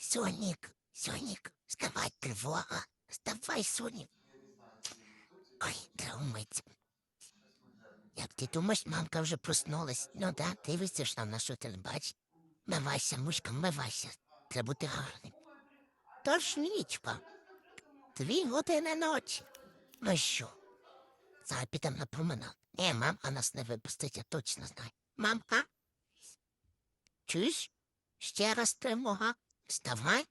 Сонік, Сонік, вставай, тривога. Вставай, Сонік. Ой, травмиться. Як ти думаєш, мамка вже проснулась? Ну да, дивишся ж на що телебач. Мивайся, мушка, мивайся. Треба бути гарним. Тож нічка. Дві години ночі. Ну що? Зараз підемо на променад. Ні, мамка нас не випустить, я точно знаю. Мамка? Чуєш? Ще раз тривога. Вставай.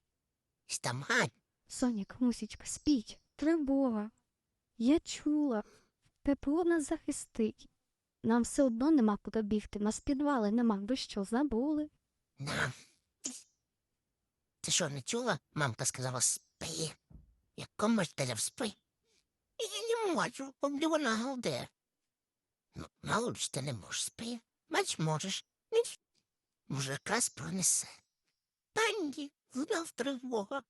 Вставай. Сонік, мусічка, спіть. Тривога. Я чула. Пепло нас захистить. Нам все одно нема куди бігти. Нас підвали нема. Ви що, забули? На. Ти що, не чула? Мамка сказала спи. Ж дерев спи? Я не можу, бо вона галде. Ну, мало ти не можеш спи. Бач, можеш. Ніч. Може, якраз пронесе. Та ні, знов тривога.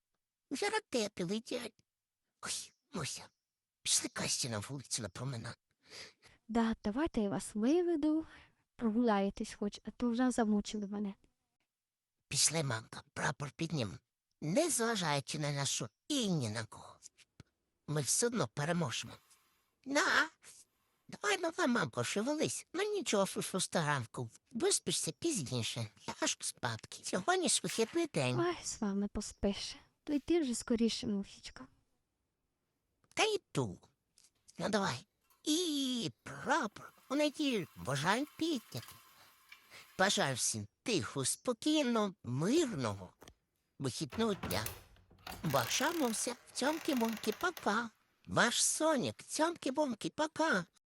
Вже ракети летять. Ой, Муся, пішли касті на вулицю на променад. Да, давайте я вас виведу. Прогуляєтесь хоч, а то вже замучили мене. Пішли, мамка, прапор піднім. Не зважаючи на нашу і ні на кого. Ми все одно переможемо. На. Давай, давай, мамко, шевелись. Ну нічого, фустанку. Виспишся пізніше. Аж спадки. Сьогодні ж вихідний день. Ой, з вами поспиш. То йди вже скоріше, мусічка. Та йду. Ну давай. І прапор. У неділю бажаю підняти. Бажаю всім тихо, спокійно, мирного вихідного дня. Бажаємося, цьомки-бомки, пока. Ваш Сонік, цьомки-бомки, пока.